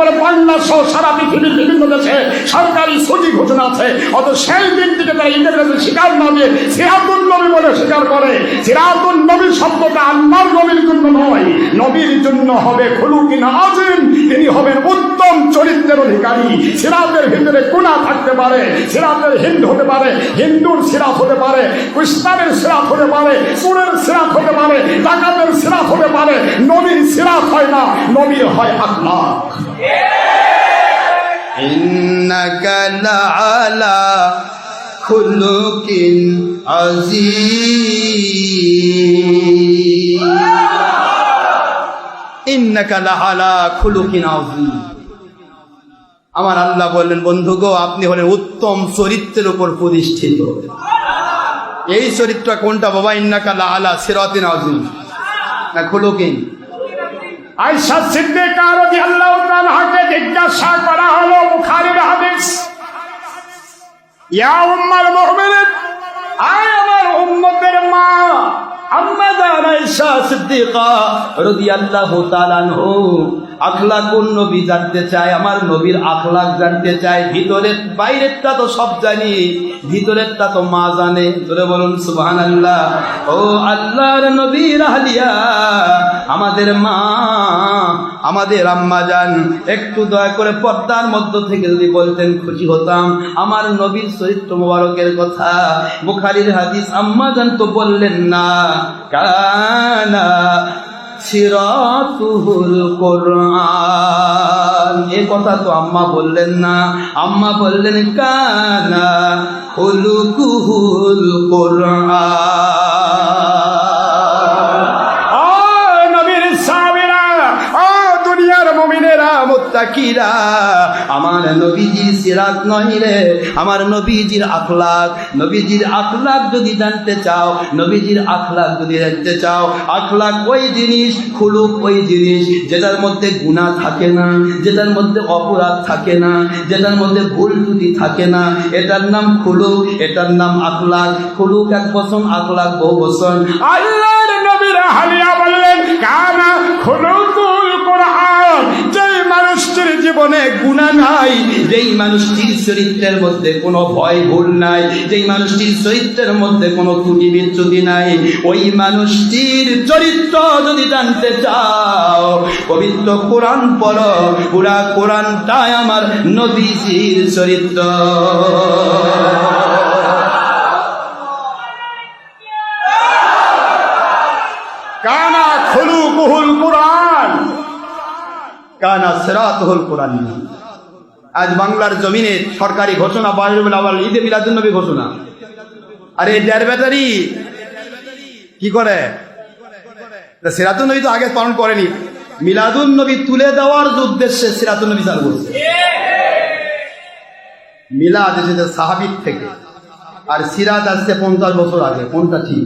বলে বাংলা সহ সারা পৃথিবীর বিভিন্ন দেশে সরকারি সূচি ঘোষণা আছে। অত সেই দিন থেকে তারা ইংরেজি স্বীকার না দিয়ে সিরাতুল নবী বলে স্বীকার করে। সিরাতুল নবী শব্দটা আল্লাহর নবীর জন্য নয়, নবীর জন্য হবে খুলুকিন আজিম। তিনি হবেন উত্তম চরিত্রের অধিকারী। সিরাতের ভিতরে গুণা থাকতে পারে, সিরাতের হিন্দ হতে পারে, হিন্দুর সিরাত হতে পারে, খ্রিস্টানের সিরাত হতে পারে সুরের সিরাত হতে পারে, ডাকাতের সিরাত হতে পারে। নবীর সিরাত হয় না, নবীর হয় আল্লাহ إنك لعلى خلق عظيم إنك لعلى خلق عظيم আমার আল্লাহ বললেন বন্ধু গো আপনি হলেন উত্তম চরিত্রের উপর প্রতিষ্ঠিত এই চরিত্র কোনটা বাবা ইন্নাকা লাআলা সিরাতিন আযীম না খুলুকিন আয়সা সিদ্দিকা রাদিয়াল্লাহু তাআলাকে জিজ্ঞাসা করা হলো, বুখারীর হাদিস। ইয়া উম্মাল মুমিনিন, আয় আমার উম্মতের মা আম্মাদা আয়েশা সিদ্দিকা রাদিয়াল্লাহু তাআলা আনহু। আখলাকুন নবী জানতে চায়? আমার নবীর আখলাক জানতে চায়। ভিতরের, বাইরেরটা তো সব জানি। ভিতরেরটা তো মা জানে। তোরে বলুন, সুবহানাল্লাহ। ও আল্লাহর নবীর আহলিয়া আমাদের মা, আমাদের আম্মা জান। একটু দয়া করে পর্দার মধ্য থেকে যদি বলতেন, খুশি হতাম। আমার নবীর চরিত্র মোবারকের কথা। বুখারীর হাদিস, আম্মা জান তো বললেন না। কানা সিরাতুহুল কোরআন। এ কথা তো আম্মা বললেন না। আম্মা বললেন কানা হুলুকুহুল কোরআন। মুত্তাকিরা আমার নবীজির সিরাত রে, আমার নবীজির আখলাক। নবীজির আখলাক যদি জানতে চাও, নবীজির আখলাক যদি জানতে চাও, আখলাক ওই জিনিস, খুলুক ওই জিনিস, যেটার মধ্যে গুণা থাকে না, যেটার মধ্যে অপরাধ থাকে না, যেটার মধ্যে ভুল ত্রুটি থাকে না। এটার নাম খুলুক, এটার নাম আখলাক। খুলুক এক বছর আখলাক বহু বছর আল্লাহর নবীর হালিয়া বললেন, কানা খুলুকুল কোরআন, যেই মানুষটির জীবনে গুণা নাই। যেই মানুষটির চরিত্রের মধ্যে কোনো ভয়, ভুল নাই, যেই মানুষটির চরিত্রের মধ্যে কোনো ত্রুটি, বিচ্যুতি নাই, ওই মানুষটির চরিত্র যদি জানতে চাও, পবিত্র কোরআন পড়ো, পুরা কোরআনটাই আমার নবীজির চরিত্র কানা খুলুকুল কোরআন কানা সেরাতহুল কোরআন। আজ বাংলার জমিনে সরকারি ঘোষণা বাড়বে আবার ঈদে মিলাদুল নবী ঘোষণা। আরে ডের ব্যাটারি কি করে? সিরাতুল নবী তো আগে পালন করেনি। মিলাদুল নবী তুলে দেওয়ার উদ্দেশ্যে সিরাতুল নবী চালু করছে। মিলাদ এসেছে সাহাবিক থেকে। আর সিরাত আসছে পঞ্চাশ বছর আগে কোনটা ঠিক।